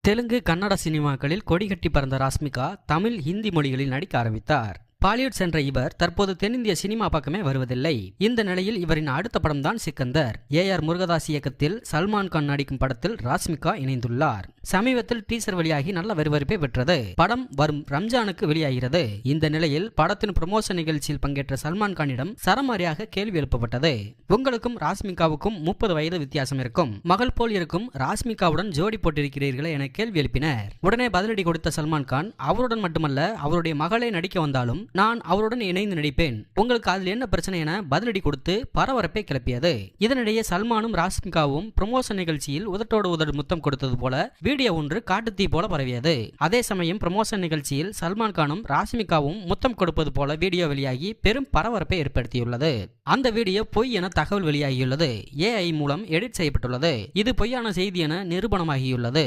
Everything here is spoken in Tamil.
தெலுங்கு கன்னட சினிமாக்களில் கொடிகட்டி பறந்த ராஸ்மிகா தமிழ் ஹிந்தி மொழிகளில் நடிக்க ஆரம்பித்தார். பாலிவுட் சென்ற இவர் தற்போது தென்னிந்திய சினிமா பக்கமே வருவதில்லை. இந்த நிலையில் இவரின் அடுத்த படம் தான் சிக்கந்தர். ஏ ஆர் முருகதாஸ் இயக்கத்தில் சல்மான் கான் நடிக்கும் படத்தில் ராஸ்மிகா இணைந்துள்ளார். சமீபத்தில் டீசர் வெளியாகி நல்ல வரவேற்பை பெற்றது. படம் வரும் ரம்ஜானுக்கு வெளியாகிறது. இந்த நிலையில் படத்தின் ப்ரமோஷன் நிகழ்ச்சியில் பங்கேற்ற சல்மான் கானிடம் சரமாரியாக கேள்வி எழுப்பப்பட்டது. உங்களுக்கும் ராஸ்மிகாவுக்கும் முப்பது வயது வித்தியாசம் இருக்கும். மகள் போல் இருக்கும் ராஸ்மிகாவுடன் ஜோடி போட்டிருக்கிறீர்களே என கேள்வி எழுப்பினர். உடனே பதிலடி கொடுத்த சல்மான் கான் அவருடன் மட்டுமல்ல அவருடைய மகளே நடிக்க வந்தாலும் நான் அவருடன் இணைந்து நடிப்பேன். உங்களுக்கு அதில் என்ன பிரச்சனை என பதிலடி கொடுத்து பரபரப்பை கிளப்பியது. இதனிடையே சல்மானும் ராஸ்மிகாவும் ப்ரமோஷன் நிகழ்ச்சியில் உதட்டோடு உதடு முத்தம் கொடுத்தது போல வீடியோ ஒன்று காட்டுத்தீ போல பரவியது. அதே சமயம் ப்ரமோஷன் நிகழ்ச்சியில் சல்மான் கானும் ராஸ்மிகாவும் முத்தம் கொடுப்பது போல வீடியோ வெளியாகி பெரும் பரபரப்பை ஏற்படுத்தியுள்ளது. அந்த வீடியோ பொய் என தகவல் வெளியாகியுள்ளது. ஏஐ மூலம் எடிட் செய்யப்பட்டுள்ளது. இது பொய்யான செய்தி என நிரூபணமாகியுள்ளது.